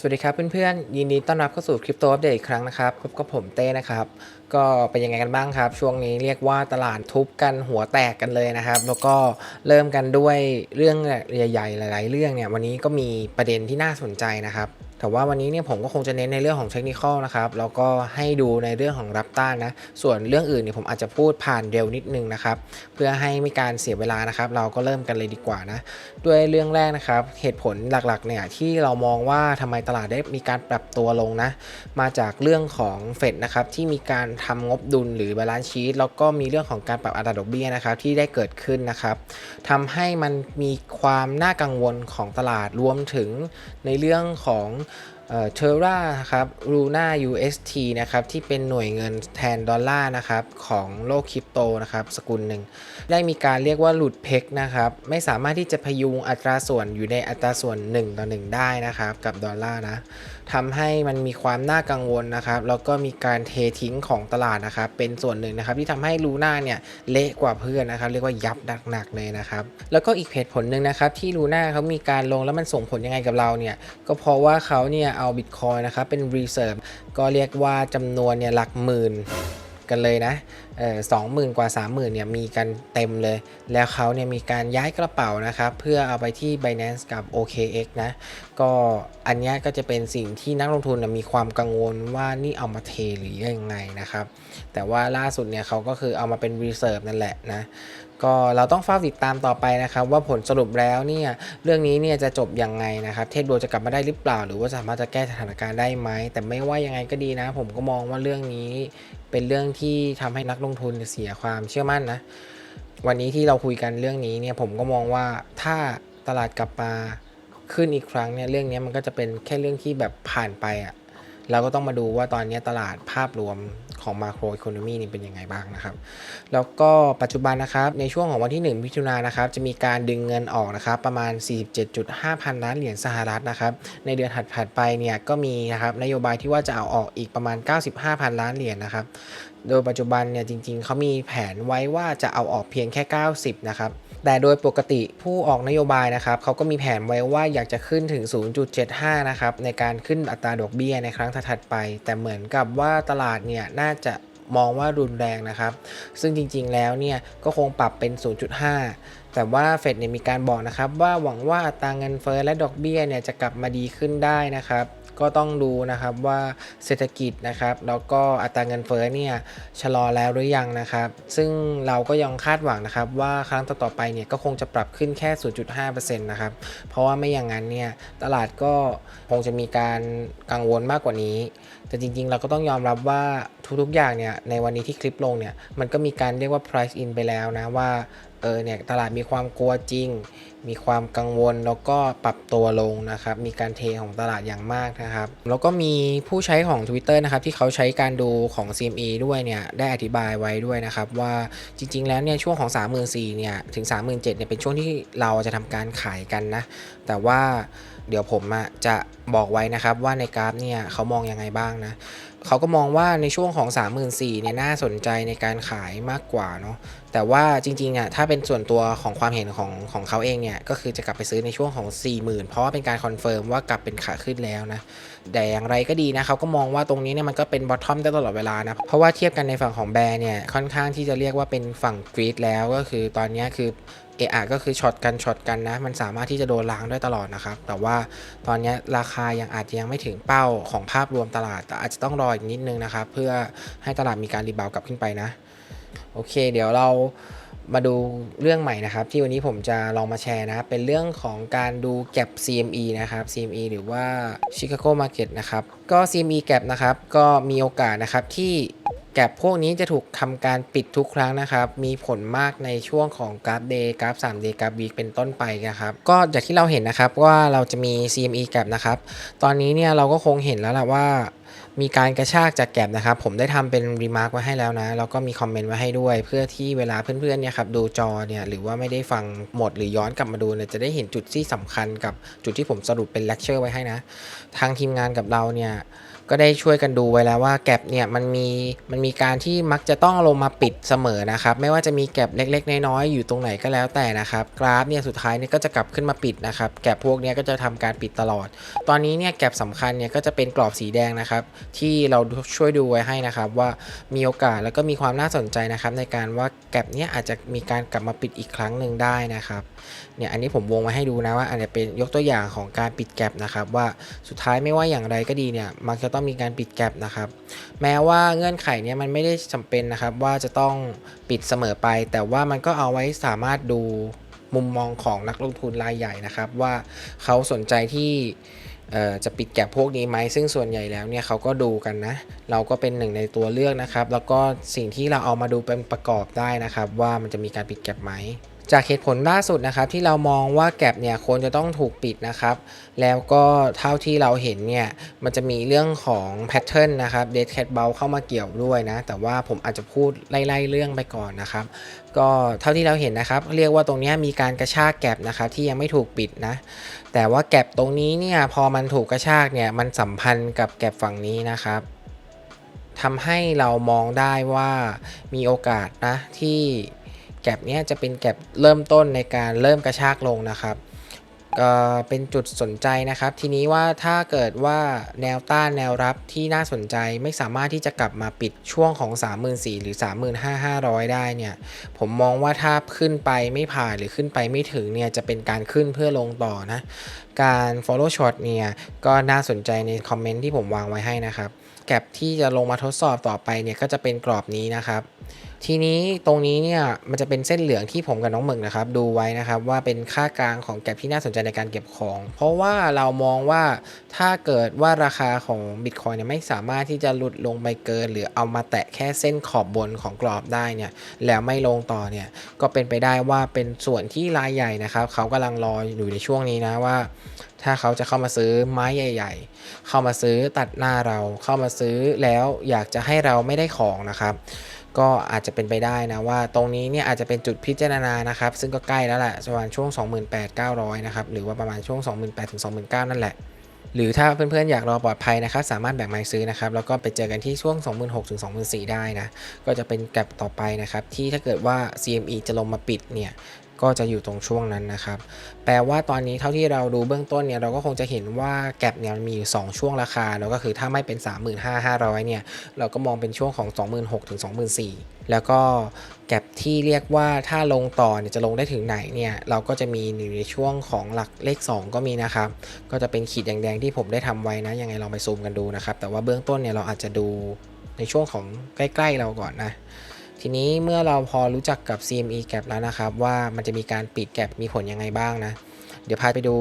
สวัสดีครับเพื่อนๆยินดีต้อนรับเข้าสู่คริปโตอัปเดตอีกครั้งนะครับพบกับผมเต้นะครับ ก็เป็นยังไงกันบ้างครับ ช่วงนี้เรียกว่าตลาดทุบกันหัวแตกกันเลยนะครับ แล้วก็เริ่มกันด้วยเรื่องใหญ่ๆ หลาย ๆ เรื่องเนี่ยวันนี้ก็มีประเด็นที่น่าสนใจนะครับ แต่ว่าวันนี้เนี่ยผมก็คงจะเน้นในเรื่องของเทคนิคนะครับแล้วก็ให้ดูในเรื่องของรับต้านนะ ส่วนเรื่องอื่นเนี่ยผมอาจจะพูดผ่านเร็วนิดนึงนะครับ เพื่อให้ไม่การเสียเวลานะครับ เราก็เริ่มกันเลยดีกว่านะด้วยเรื่องแรกนะครับ เหตุผลหลักๆเนี่ยที่เรามองว่าทำไมตลาดได้มีการปรับตัวลงนะ มาจากเรื่องของเฟดนะครับที่มีการทำงบดุลหรือบาลานซ์ชีตแล้วก็มีเรื่องของการปรับอัตราดอกเบี้ยนะครับที่ได้เกิดขึ้นนะครับทำให้มันมีความน่ากังวลของตลาดรวมถึงในเรื่องของ เทอร่าครับลูน่า UST นะครับที่เป็นหน่วยเงินแทนดอลลาร์นะครับของโลกคริปโตนะครับสกุลหนึ่ง ได้มีการเรียกว่าหลุดเพกนะครับไม่สามารถที่จะพยุงอัตราส่วนอยู่ในอัตราส่วน 1 ต่อ 1 ได้นะครับกับดอลลาร์นะ ทำให้มันมีความน่ากังวลนะครับแล้วก็มีการเททิ้งของตลาดนะครับเป็นส่วนหนึ่งนะครับที่ทำให้ลูน่าเนี่ยเละกว่าเพื่อนนะครับเรียกว่ายับหนักๆเลยนะครับแล้วก็อีกเหตุผลหนึ่งนะครับที่ลูน่าเขามีการลงแล้วมันส่งผลยังไงกับเราเนี่ยก็เพราะว่าเขาเนี่ยเอาบิตคอยนะครับเป็นรีเซิร์ฟก็เรียกว่าจำนวนเนี่ยหลักหมื่น กันเลยนะสองหมื่นกว่าสามหมื่นเนี่ยมีกันเต็มเลย แล้วเขาเนี่ยมีการย้ายกระเป๋านะครับ เพื่อเอาไปที่ Binance กับ OKX นะก็อันนี้ก็จะเป็นสิ่งที่นักลงทุนมีความกังวลว่านี่เอามาเทหรือยังไงนะครับ แต่ว่าล่าสุดเนี่ยเขาก็คือเอามาเป็น Reserve นั่นแหละนะก็เราต้องเฝ้าติดตามต่อไปนะครับ ว่าผลสรุปแล้วเนี่ยเรื่องนี้เนี่ยจะจบยังไงนะครับ เทสโดจะกลับมาได้หรือเปล่า หรือว่าสามารถจะแก้สถานการณ์ได้ไหมแต่ไม่ว่ายังไงก็ดีนะ ผมก็มองว่าเรื่องนี้ เป็นเรื่องที่ทำให้นักลงทุนเสียความเชื่อมั่นนะ วันนี้ที่เราคุยกันเรื่องนี้เนี่ยผมก็มองว่าถ้าตลาดกลับมาขึ้นอีกครั้งเนี่ยเรื่องนี้มันก็จะเป็นแค่เรื่องที่แบบผ่านไปอะ่ะ เราก็ต้องมาดูว่าตอนนี้ตลาดภาพรวมของมาโครอีโคโนมีนี่เป็นยังไงบ้างนะครับ แล้วก็ปัจจุบันนะครับในช่วงของวันที่1มิถุนายนนะครับจะมีการดึงเงินออกนะครับประมาณ 47.5 พันล้านเหรียญสหรัฐนะครับในเดือนถัดๆไปเนี่ยก็มีนะครับนโยบายที่ว่าจะเอาออกอีกประมาณ 95 พันล้านเหรียญนะครับ โดยปัจจุบันเนี่ยจริงๆเขามีแผนไว้ว่าจะเอาออกเพียงแค่ 90 นะครับ แต่โดยปกติผู้ออกนโยบายนะครับเขาก็มีแผนไว้ว่าอยากจะขึ้นถึง 0.75 นะครับในการขึ้นอัตราดอกเบี้ยในครั้งถัดไป แต่เหมือนกับว่าตลาดเนี่ยน่าจะมองว่ารุนแรงนะครับ ซึ่งจริงๆ แล้วเนี่ยก็คงปรับเป็น 0.5 แต่ว่าเฟดเนี่ยมีการบอกนะครับว่าหวังว่าอัตราเงินเฟ้อและดอกเบี้ยเนี่ยจะกลับมาดีขึ้นได้นะครับ ก็ต้องดูนะครับว่าเศรษฐกิจนะครับ แล้วก็อัตราเงินเฟ้อเนี่ยชะลอแล้วหรือยังนะครับ ซึ่งเราก็ยังคาดหวังนะครับ ว่าครั้งต่อๆไปเนี่ยก็คงจะปรับขึ้นแค่ 0.5%นะครับ เพราะว่าไม่อย่างนั้นเนี่ยตลาดก็คงจะมีการกังวลมากกว่านี้ แต่จริงๆ เราก็ต้องยอมรับว่าทุกๆอย่างเนี่ยในวันนี้ที่คลิปลงเนี่ยมันก็มีการเรียกว่า price in ไปแล้วนะว่า เออเนี่ยตลาดมีความกลัวจริง มีความกังวลแล้วก็ปรับตัวลงนะครับ มีการเทของตลาดอย่างมากนะครับ แล้วก็มีผู้ใช้ของ Twitter นะครับที่เขาใช้การดูของ CME ด้วยเนี่ยได้อธิบายไว้ด้วยนะครับว่าจริง ๆ แล้วเนี่ยช่วงของ 34,000เนี่ยถึง 37,000เนี่ยเป็นช่วงที่เราจะทำการขายกันนะ แต่ว่าเดี๋ยวผมอะจะบอกไว้นะครับว่าในกราฟเนี่ยเขามองยังไงบ้างนะเขาก็มองว่าในช่วงของ 34,000เนี่ยน่าสนใจในการขายมากกว่าเนาะ แต่ว่าจริงๆอะถ้าเป็นส่วนตัวของความเห็นของของเขาเองเนี่ย ก็คือจะกลับไปซื้อในช่วงของ 40,000 เพราะว่าเป็นการคอนเฟิร์มว่ากลับเป็นขาขึ้นแล้วนะ แต่อย่างไรก็ดีนะเขาก็มองว่าตรงนี้เนี่ยมันก็เป็นบอททอมได้ตลอดเวลานะ เพราะว่าเทียบกันในฝั่งของแบร์เนี่ย ค่อนข้างที่จะเรียกว่าเป็นฝั่งกรีดแล้วก็คือตอนนี้คือเออะก็คือช็อตกันช็อตกันนะ มันสามารถที่จะโดนล้างได้ตลอดนะครับ แต่ว่าตอนนี้ราคายังอาจจะยังไม่ถึงเป้าของภาพรวมตลาด แต่อาจจะต้องรออีกนิดนึงนะครับ เพื่อให้ตลาดมีการรีบาวกลับขึ้นไปนะ โอเค เดี๋ยวเรามาดูเรื่องใหม่นะครับ ที่วันนี้ผมจะลองมาแชร์นะ เป็นเรื่องของการดูแก็บ CME นะครับ CME หรือว่า Chicago Market นะครับ ก็ CME แก็บนะครับ ก็มีโอกาสนะครับที่แก็บพวกนี้จะถูกทำการปิดทุกครั้งนะครับ มีผลมากในช่วงของกราฟเดย์กราฟ3 day กราฟวีคเป็นต้นไปนะครับ ก็จากที่เราเห็นนะครับว่าเราจะมี CME แก็บนะครับ ตอนนี้เนี่ยเราก็คงเห็นแล้วแหละว่า มีการกระชากจากแก็บนะครับ ผมได้ทำเป็นรีมาร์กไว้ให้แล้วนะ แล้วก็มีคอมเมนต์ไว้ให้ด้วย เพื่อที่เวลาเพื่อนๆเนี่ยครับดูจอเนี่ยหรือว่าไม่ได้ฟังหมดหรือย้อนกลับมาดูเนี่ยจะได้เห็นจุดที่สำคัญกับจุดที่ผมสรุปเป็นเลคเชอร์ไว้ให้นะ ทางทีมงานกับเราเนี่ย ก็ได้ช่วยกันดูไว้แล้วว่าแก็บเนี่ยมันมีมันมีการที่มักจะต้องลงมาปิดเสมอนะครับ ไม่ว่าจะมีแก็บเล็ก ๆ น้อยๆอยู่ตรงไหนก็แล้วแต่นะครับ กราฟเนี่ยสุดท้ายเนี่ยก็จะกลับขึ้นมาปิดนะครับแก็บพวกนี้ก็จะทำการปิดตลอด ตอนนี้เนี่ยแก็บสำคัญเนี่ยก็จะเป็นกรอบสีแดงนะครับ ที่เราช่วยดูไว้ให้นะครับว่ามีโอกาสแล้วก็มีความน่าสนใจนะครับ ในการว่าแก็บเนี้ยอาจจะมีการกลับมาปิดอีกครั้งหนึ่งได้นะครับเนี่ยอันนี้ผมวงมาให้ดูนะว่าอันนี้เป็นยกตัวอย่างของการปิดแก็บนะครับว่าสุดท้ายไม่ว่าอย่างไรก็ดีเนี่ยมักจะต้ององมีการปิดแก็บนะครับ แม้ว่าเงื่อนไขเนี่ยมันไม่ได้จำเป็นนะครับ ว่าจะต้องปิดเสมอไป แต่ว่ามันก็เอาไว้สามารถดูมุมมองของนักลงทุนรายใหญ่นะครับ ว่าเขาสนใจที่จะปิดแก็บพวกนี้ไหมซึ่งส่วนใหญ่แล้วเนี่ยเขาก็ดูกันนะ เราก็เป็นหนึ่งในตัวเลือกนะครับ แล้วก็สิ่งที่เราเอามาดูเป็นประกอบได้นะครับ ว่ามันจะมีการปิดแก็บไหม จากเหตุผลล่าสุดนะครับที่เรามองว่าแก็บเนี่ยควรจะต้องถูกปิดนะครับ แล้วก็เท่าที่เราเห็นเนี่ยมันจะมีเรื่องของแพทเทิร์นนะครับเดทแคทเบลเข้ามาเกี่ยวด้วยนะ แต่ว่าผมอาจจะพูดไล่ๆเรื่องไปก่อนนะครับ ก็เท่าที่เราเห็นนะครับ เรียกว่าตรงนี้มีการกระชากแก็บนะครับที่ยังไม่ถูกปิดนะ แต่ว่าแก็บตรงนี้เนี่ยพอมันถูกกระชากเนี่ยมันสัมพันธ์กับแก็บฝั่งนี้นะครับทำให้เรามองได้ว่ามีโอกาสนะที่ แก็บนี้จะเป็นแก็บเริ่มต้นในการเริ่มกระชากลงนะครับเป็นจุดสนใจนะครับ ทีนี้ว่าถ้าเกิดว่าแนวต้านแนวรับที่น่าสนใจไม่สามารถที่จะกลับมาปิดช่วงของ 34,000หรือ 35,500 ได้เนี่ย ผมมองว่าถ้าขึ้นไปไม่ผ่านหรือขึ้นไปไม่ถึงเนี่ยจะเป็นการขึ้นเพื่อลงต่อนะ การ follow short เนี่ยก็น่าสนใจในคอมเมนต์ที่ผมวางไว้ให้นะครับ แก็บที่จะลงมาทดสอบต่อไปเนี่ยก็จะเป็นกรอบนี้นะครับ ทีนี้ตรงนี้เนี่ยมันจะเป็นเส้นเหลืองที่ผมกับน้องหมึกนะครับ ดูไว้นะครับว่าเป็นค่ากลางของแก็บที่น่าสนใจในการเก็บของ เพราะว่าเรามองว่าถ้าเกิดว่าราคาของบิตคอยเนี่ยไม่สามารถที่จะหลุดลงไปเกิน หรือเอามาแตะแค่เส้นขอบบนของกรอบได้เนี่ยแล้วไม่ลงต่อเนี่ยก็เป็นไปได้ว่าเป็นส่วนที่รายใหญ่นะครับเขากำลังรออยู่ในช่วงนี้นะว่า ถ้าเขาจะเข้ามาซื้อไม้ใหญ่ ๆ เข้ามาซื้อตัดหน้าเราเข้ามาซื้อแล้วอยากจะให้เราไม่ได้ของนะครับ ก็อาจจะเป็นไปได้นะว่าตรงนี้เนี่ยอาจจะเป็นจุดพิจารณานะครับ ซึ่งก็ใกล้แล้วแหละประมาณช่วง 28,900 นะครับ หรือว่าประมาณช่วง 28,000ถึง29,000 นั่นแหละ หรือถ้าเพื่อนๆอยากรอปลอดภัยนะครับ สามารถแบ่งไม้ซื้อนะครับ แล้วก็ไปเจอกันที่ช่วง 26,000ถึง24,000 ได้นะ ก็จะเป็นแกลบต่อไปนะครับ ที่ถ้าเกิดว่า CME จะลงมาปิดเนี่ย ก็จะอยู่ตรงช่วงนั้นนะครับ แปลว่าตอนนี้เท่าที่เราดูเบื้องต้นเนี่ยเราก็คงจะเห็นว่าแกลบเนี่ยมีอยู่ 2 ช่วงราคาแล้วก็คือถ้าไม่เป็น 35,500เนี่ยเราก็มองเป็นช่วงของ 26,000ถึง24,000 แล้วก็แกลบที่เรียกว่าถ้าลงต่อเนี่ยจะลงได้ถึงไหนเนี่ยเราก็จะมีอยู่ในช่วงของหลักเลข 2 ก็มีนะครับก็จะเป็นขีดแดงๆที่ผมได้ทำไว้นะยังไงลองไปซูมกันดูนะครับแต่ว่าเบื้องต้นเนี่ยเราอาจจะดูในช่วงของใกล้ ๆ เราก่อนนะ ทีนี้เมื่อเราพอรู้จักกับ CME Gap แล้วนะครับ ว่ามันจะมีการปิดแก p มีผลยังไงบ้างนะ เดี๋ยวพาไปดู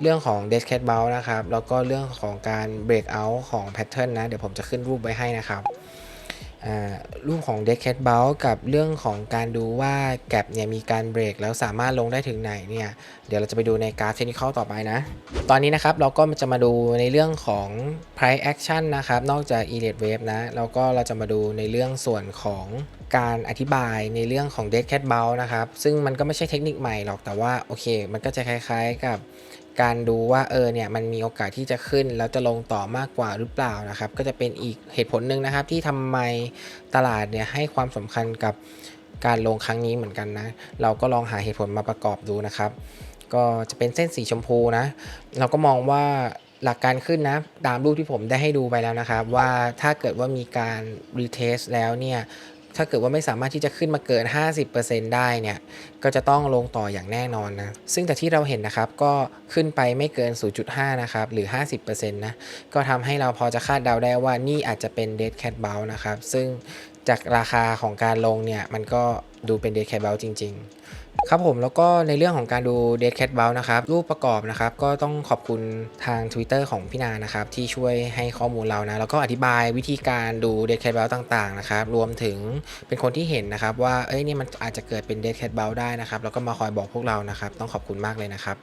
เรื่องของ Dead Cat Bounce นะครับ แล้วก็เรื่องของการ Break Out ของ Pattern นะ เดี๋ยวผมจะขึ้นรูปไว้ให้นะครับ รูปของเด็กแคทบอลกับเรื่องของการดูว่าแกลบเนี่ยมีการเบรกแล้วสามารถลงได้ถึงไหนเนี่ยเดี๋ยวเราจะไปดูในกราฟเทคนิคต่อไปนะ ตอนนี้นะครับเราก็จะมาดูในเรื่องของ price action นะครับ นอกจาก e r a t e wave นะ แล้วก็เราจะมาดูในเรื่องส่วนของ การอธิบายในเรื่องของ dead cat b o u นะครับ ซึ่งมันก็ไม่ใช่เทคนิคใหม่หรอกแต่ว่าโอเค มันก็จะคล้ายๆกับการดูว่าเออเนี่ยมันมีโอกาสที่จะขึ้น แล้วจะลงต่อมากกว่าหรือเปล่านะครับ ก็จะเป็นอีกเหตุผลหนึ่งนะครับ ที่ทำไมตลาดเนี่ยให้ความสำคัญกับการลงครั้งนี้เหมือนกันนะ เราก็ลองหาเหตุผลมาประกอบดูนะครับ ก็จะเป็นเส้นสีชมพูนะ เราก็มองว่าหลักการขึ้นนะตามรูปที่ผมได้ให้ดูไปแล้วนะครับ ว่าถ้าเกิดว่ามีการรีเทสแล้วเนี่ย ถ้าเกิดว่าไม่สามารถที่จะขึ้นมาเกิน 50%ได้เนี่ย ก็จะต้องลงต่ออย่างแน่นอนนะ ซึ่งแต่ที่เราเห็นนะครับ ก็ขึ้นไปไม่เกิน 0.5 นะครับ หรือ 50%นะ ก็ทำให้เราพอจะคาดเดาได้ว่านี่อาจจะเป็น dead cat bounce นะครับ ซึ่งจากราคาของการลงเนี่ย มันก็ดูเป็น dead cat bounce จริง ๆครับผมแล้วก็ในเรื่องของการดู Dead Cat b o u นะครับ รูปประกอบนะครับ ก็ต้องขอบคุณทาง Twitter ของพี่นานะครับ ที่ช่วยให้ข้อมูลเรานะ แล้วก็อธิบายวิธีการดู Dead Cat b o u ต่าง ๆ นะครับ รวมถึงเป็นคนที่เห็นนะครับ ว่าเอ้ยนี่มันอาจจะเกิดเป็น Dead Cat b o u ได้นะครับ แล้วก็มาคอยบอกพวกเรานะครับ ต้องขอบคุณมากเลยนะครับ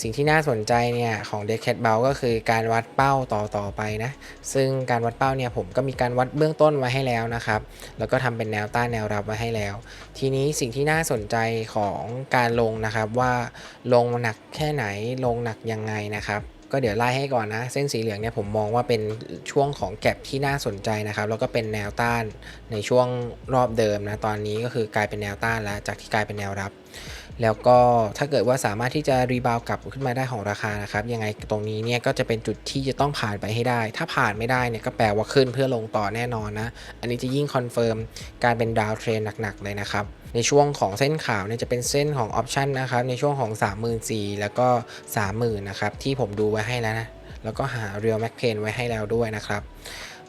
สิ่งที่น่าสนใจเนี่ยของ Dead Cat b o u ก็คือการวัดเป้าต่อต่อไปนะซึ่งการวัดเป้าเนี่ยผมก็มีการวัดเบื้องต้นไว้ให้แล้วนะครับแล้วก็ทำเป็นแนวต้านแนวรับไว้ให้แล้ว ทีนี้สิ่งที่น่าสนใจของการลงนะครับว่าลงหนักแค่ไหนลงหนักยังไงนะครับ ก็เดี๋ยวไล่ให้ก่อนนะ เส้นสีเหลืองเนี่ยผมมองว่าเป็นช่วงของแก็บที่น่าสนใจนะครับ แล้วก็เป็นแนวต้านในช่วงรอบเดิมนะตอนนี้ก็คือกลายเป็นแนวต้านแล้วจากที่กลายเป็นแนวรับ แล้วก็ถ้าเกิดว่าสามารถที่จะรีบาวกลับขึ้นมาได้ของราคานะครับยังไงตรงนี้เนี่ยก็จะเป็นจุดที่จะต้องผ่านไปให้ได้ ถ้าผ่านไม่ได้เนี่ยก็แปลว่าขึ้นเพื่อลงต่อแน่นอนนะ อันนี้จะยิ่งคอนเฟิร์มการเป็นดาวเทรนหนักๆเลยนะครับในช่วงของเส้นขาวเนี่ยจะเป็นเส้นของออปชันนะครับในช่วงของ 34,000แล้วก็ 30,000นะครับที่ผมดูไว้ให้แล้วนะแล้วก็หาเรียลแม็กเพนไว้ให้แล้วด้วยนะครับ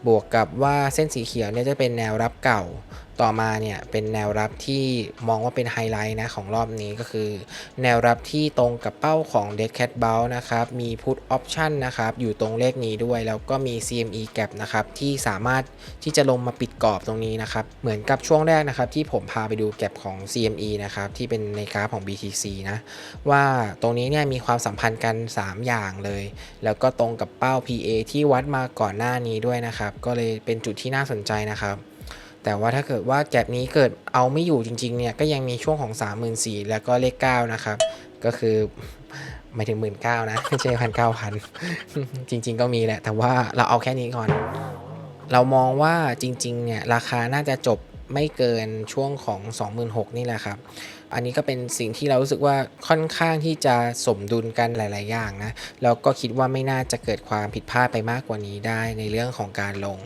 บวกกับว่าเส้นสีเขียวเนี่ยจะเป็นแนวรับเก่า ต่อมาเนี่ยเป็นแนวรับที่มองว่าเป็นไฮไลท์นะของรอบนี้ก็คือ แนวรับที่ตรงกับเป้าของ Dead Cat b o u นะครับ มี Put Option นะครับ อยู่ตรงเลขนี้ด้วย แล้วก็มี CME Gap นะครับ ที่สามารถที่จะลงมาปิดกรอบตรงนี้นะครับ เหมือนกับช่วงแรกนะครับ ที่ผมพาไปดูแก p ของ CME นะครับ ที่เป็นในกราฟของ BTC นะว่าตรงนี้เนี่ยมีความสัมพันธ์กัน 3 อย่างเลย แล้วก็ตรงกับเป้า PA ที่วัดมาก่อนหน้านี้ด้วยนะครับ ก็เลยเป็นจุดที่น่าสนใจนะครับ แต่ว่าถ้าเกิดว่าแก็บนี้เกิดเอาไม่อยู่จริงๆเนี่ยก็ยังมีช่วงของ 3 4 0 0 0แล้วก็เลข 9 นะครับ ก็คือไม่ถึง1 9ื่นนะไม่ใช่พันเก้าพันจริง ๆ ก็มีแหละ แต่ว่าเราเอาแค่นี้ก่อน เรามองว่าจริงๆเนี่ยราคาน่าจะจบไม่เกินช่วงของ 26,000นี่แหละครับ อันนี้ก็เป็นสิ่งที่เรารู้สึกว่าค่อนข้างที่จะสมดุลกันหลาย ๆ อย่างนะแล้วก็คิดว่าไม่น่าจะเกิดความผิดพลาดไปมากกว่านี้ได้ในเรื่องของการลง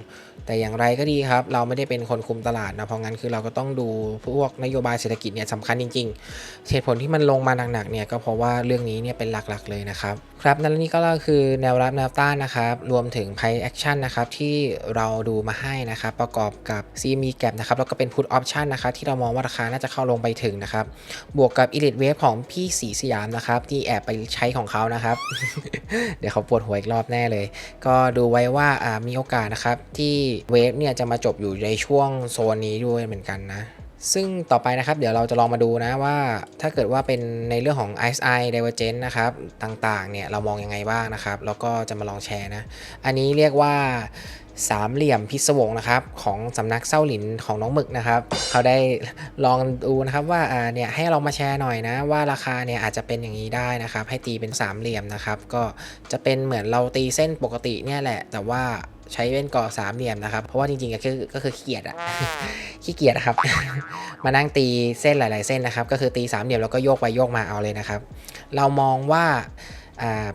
แต่อย่างไรก็ดีครับ เราไม่ได้เป็นคนคุมตลาดนะเพราะงั้นคือเราก็ต้องดูพวกนโยบายเศรษฐกิจเนี่ยสำคัญจริงๆเหตุผลที่มันลงมาหนักๆเนี่ยก็เพราะว่าเรื่องนี้เนี่ยเป็นหลักๆเลยนะครับ ครับนั่นนี่ก็คือแนวรับแนวต้านนะครับรวมถึง price action นะครับที่เราดูมาให้นะครับประกอบกับ CME gap นะครับแล้วก็เป็น put option นะครับที่เรามองว่าราคาน่าจะเข้าลงไปถึงนะครับบวกกับ elite wave ของพี่สีสยามนะครับที่แอบไปใช้ของเขานะครับ เดี๋ยวเขาปวดหัวอีกรอบแน่เลย ก็ดูไว้ว่ามีโอกาสนะครับที่เวฟเนี่ยจะมาจบอยู่ในช่วงโซนนี้ด้วยเหมือนกันนะ ซึ่งต่อไปนะครับเดี๋ยวเราจะลองมาดูนะว่าถ้าเกิดว่าเป็นในเรื่องของ ISI Divergence นะครับต่างๆเนี่ยเรามองยังไงบ้างนะครับ แล้วก็จะมาลองแชร์นะ อันนี้เรียกว่าสามเหลี่ยมพิศวงนะครับของสำนักเส้าหลินของน้องหมึกนะครับเขาได้ลองดูนะครับว่าอ่าเนี่ยให้เรามาแชร์หน่อยนะว่าราคาเนี่ยอาจจะเป็นอย่างนี้ได้นะครับ ให้ตีเป็นสามเหลี่ยมนะครับ ก็จะเป็นเหมือนเราตีเส้นปกติเนี่ยแหละ แต่ว่า ใช้เป็นก่อสามเหลี่ยมนะครับ เพราะว่าจริงๆก็คือก็คือขี้เกียจอะขี้เกียจอะครับ มานั่งตีเส้นหลาย ๆ เส้นนะครับ ก็คือตีสามเหลี่ยมแล้วก็โยกไปโยกมาเอาเลยนะครับ เรามองว่าอ่า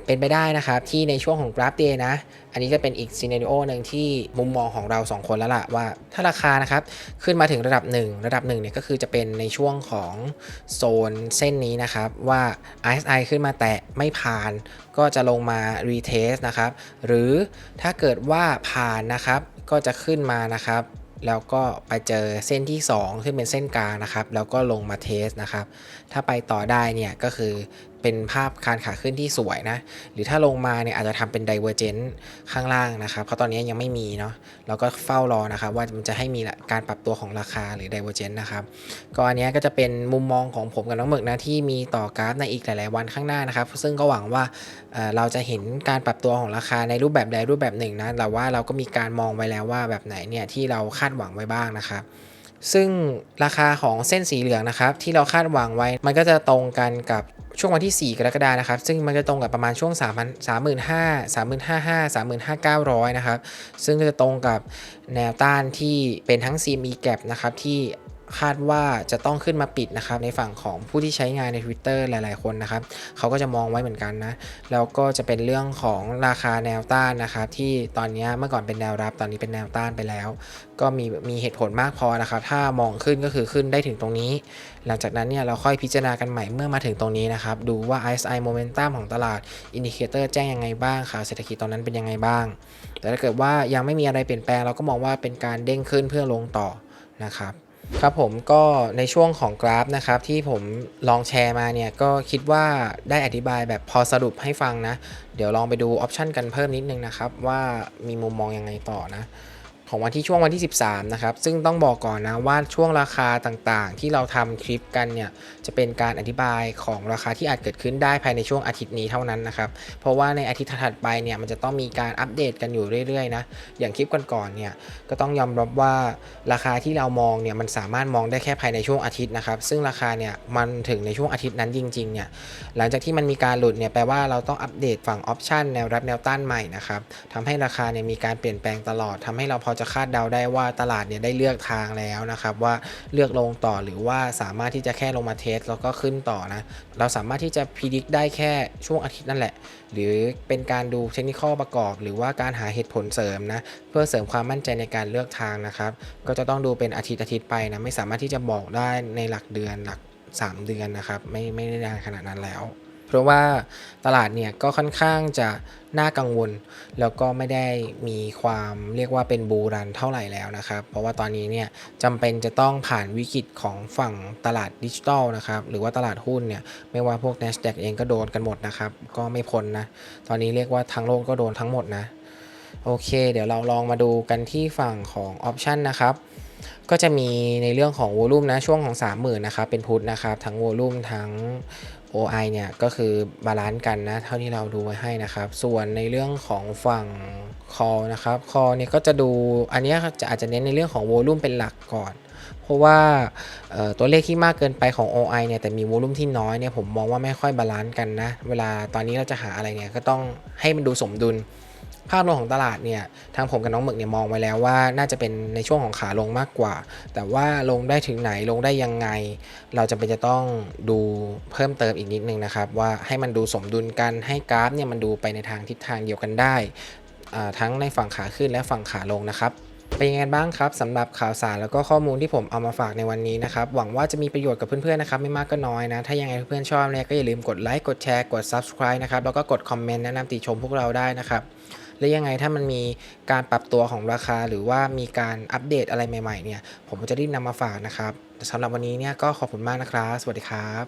เป็นไปได้นะครับที่ในช่วงของกราฟเดย์นะ อันนี้จะเป็นอีกซีเน r ร o หนึ่งที่มุมมองของเรา 2 คนแล้วล่ะว่าถ้าราคานะครับขึ้นมาถึงระดับ 1 ระดับ1เนี่ยก็คือจะเป็นในช่วงของโซนเส้นนี้นะครับว่า RSI ขึ้นมาแตะไม่ผ่านก็จะลงมา retest นะครับหรือถ้าเกิดว่าผ่านนะครับก็จะขึ้นมานะครับแล้วก็ไปเจอเส้นที่2ซึ่งเป็นเส้นกลางนะครับ แล้วก็ลงมาเทสนะครับ ถ้าไปต่อได้เนี่ยก็คือ เป็นภาพการขาขึ้นที่สวยนะ หรือถ้าลงมาเนี่ยอาจจะทำเป็น divergent ข้างล่างนะครับ เพราะตอนนี้ยังไม่มีเนาะเราก็เฝ้ารอนะครับ ว่ามันจะให้มีการปรับตัวของราคาหรือ divergent นะครับ ก็อันนี้ก็จะเป็นมุมมองของผมกับน้องหมึกนะที่มีต่อกราฟในอีกหลาย ๆ วันข้างหน้านะครับ ซึ่งก็หวังว่าเอ่อเราจะเห็นการปรับตัวของราคาในรูปแบบใดรูปแบบหนึ่งนะแต่ว่าเราก็มีการมองไว้แล้วว่าแบบไหนเนี่ยที่เราคาดหวังไว้บ้างนะครับซึ่งราคาของเส้นสีเหลืองนะครับ ที่เราคาดหวังไว้ มันก็จะตรงกันกับ ช่วงวันที่ 4 กรกฎานะครับ ซึ่งมันจะตรงกับประมาณช่วง 3 3 5 0 0 3 5 5 3 5 9 0 0 นะครับ ซึ่งก็จะตรงกับแนวต้านที่เป็นทั้ง CME gap นะครับที่ คาดว่าจะต้องขึ้นมาปิดนะครับในฝั่งของผู้ที่ใช้งานใน Twitter หลาย ๆ คนนะครับเขาก็จะมองไว้เหมือนกันนะแล้วก็จะเป็นเรื่องของราคาแนวต้านนะครับที่ตอนนี้เมื่อก่อนเป็นแนวรับตอนนี้เป็นแนวต้านไปแล้ว ก็มีมีเหตุผลมากพอนะครับถ้ามองขึ้นก็คือขึ้นได้ถึงตรงนี้ หลังจากนั้นเนี่ยเราค่อยพิจารณากันใหม่เมื่อมาถึงตรงนี้นะครับดูว่า RSI Momentum ของตลาดอินดิเคเตอร์แจ้งยังไงบ้างข่าวเศรษฐกิจตอนนั้นเป็นยังไงบ้าง แต่ถ้าเกิดว่ายังไม่มีอะไรเปลี่ยนแปลงเราก็มองว่าเป็นการเด้งขึ้นเพื่อลงต่อนะครับ ครับผมก็ในช่วงของกราฟนะครับที่ผมลองแชร์มาเนี่ยก็คิดว่าได้อธิบายแบบพอสรุปให้ฟังนะ เดี๋ยวลองไปดูออปชันกันเพิ่มนิดนึงนะครับ ว่ามีมุมมองยังไงต่อนะ ของวันที่ช่วงวันที่ 13 นะครับ ซึ่งต้องบอกก่อนนะว่าช่วงราคาต่างๆ ที่เราทำคลิปกันเนี่ยจะเป็นการอธิบายของราคาที่อาจเกิดขึ้นได้ภายในช่วงอาทิตย์นี้เท่านั้นนะครับ เพราะว่าในอาทิตย์ถัดไปเนี่ยมันจะต้องมีการอัปเดตกันอยู่เรื่อยๆนะ อย่างคลิปก่อนๆเนี่ยก็ต้องยอมรับว่าราคาที่เรามองเนี่ยมันสามารถมองได้แค่ภายในช่วงอาทิตย์นะครับ ซึ่งราคาเนี่ยมันถึงในช่วงอาทิตย์นั้นจริงๆเนี่ยหลังจากที่มันมีการหลุดเนี่ยแปลว่าเราต้องอัปเดตฝั่งออปชันแนวรับแนวต้านใหม่นะครับทำให้ราคาเนี่ยมีการเปลี่ยนแปลงตลอดทำให้เราพอจะคาดเดาได้ว่าตลาดเนี่ยได้เลือกทางแล้วนะครับว่าเลือกลงต่อหรือว่าสามารถที่จะแค่ลงมาเทสแล้วก็ขึ้นต่อนะเราสามารถที่จะพิจิกได้แค่ช่วงอาทิตย์นั่นแหละ หรือเป็นการดูเทคนิคประกอบ หรือว่าการหาเหตุผลเสริมนะเพื่อเสริมความมั่นใจในการเลือกทางนะครับ ก็จะต้องดูเป็นอาทิตย์อาทิตย์ไปนะไม่สามารถที่จะบอกได้ในหลักเดือนหลัก 3 เดือนนะครับ ไม่ไม่ได้นานขนาดนั้นแล้ว เพราะว่าตลาดเนี่ยก็ค่อนข้างจะน่ากังวล แล้วก็ไม่ได้มีความเรียกว่าเป็นบูรันเท่าไหร่แล้วนะครับ เพราะว่าตอนนี้เนี่ยจำเป็นจะต้องผ่านวิกฤตของฝั่งตลาดดิจิทัลนะครับ หรือว่าตลาดหุ้นเนี่ยไม่ว่าพวก NASDAQ เองก็โดนกันหมดนะครับ ก็ไม่พ้นนะ ตอนนี้เรียกว่าทั้งโลกก็โดนทั้งหมดนะ โอเค เดี๋ยวเราลองมาดูกันที่ฝั่งของออปชันนะครับก็จะมีในเรื่องของวอลุ่มนะช่วงของ 30,000นะครับเป็นพุทธนะครับทั้งวอลุ่มทั้ง OI เนี่ยก็คือบาลานซ์กันนะเท่าที่เราดูไว้ให้นะครับ ส่วนในเรื่องของฝั่ง call นะครับ call เนี่ยก็จะดูอันนี้จะอาจจะเน้นในเรื่องของวอลุ่มเป็นหลักก่อน เพราะว่าตัวเลขที่มากเกินไปของ OI เนี่ยแต่มีวอลุ่มที่น้อยเนี่ยผมมองว่าไม่ค่อยบาลานซ์กันนะ เวลาตอนนี้เราจะหาอะไรเนี่ยก็ต้องให้มันดูสมดุล ภาพรวมของตลาดเนี่ยทางผมกับน้องหมึกเนี่ยมองไว้แล้วว่าน่าจะเป็นในช่วงของขาลงมากกว่า แต่ว่าลงได้ถึงไหนลงได้ยังไง เราจะเป็นจะต้องดูเพิ่มเติมอีกนิดนึงนะครับ ว่าให้มันดูสมดุลกันให้กราฟเนี่ยมันดูไปในทางทิศทางเดียวกันได้ ทั้งในฝั่งขาขึ้นและฝั่งขาลงนะครับเป็นยังไงบ้างครับสำหรับข่าวสารแล้วก็ข้อมูลที่ผมเอามาฝากในวันนี้นะครับ หวังว่าจะมีประโยชน์กับเพื่อนๆนะครับ ไม่มากก็น้อยนะ ถ้ายังไงเพื่อนๆชอบเนี่ยก็อย่าลืมกดไลค์กดแชร์กด subscribe นะครับ แล้วก็กดคอมเมนต์แนะนำติชมพวกเราได้นะครับ และยังไงถ้ามันมีการปรับตัวของราคา หรือว่ามีการอัปเดตอะไรใหม่ๆเนี่ยผมจะรีบนำมาฝากนะครับสำหรับวันนี้เนี่ยก็ขอบคุณมากนะครับ สวัสดีครับ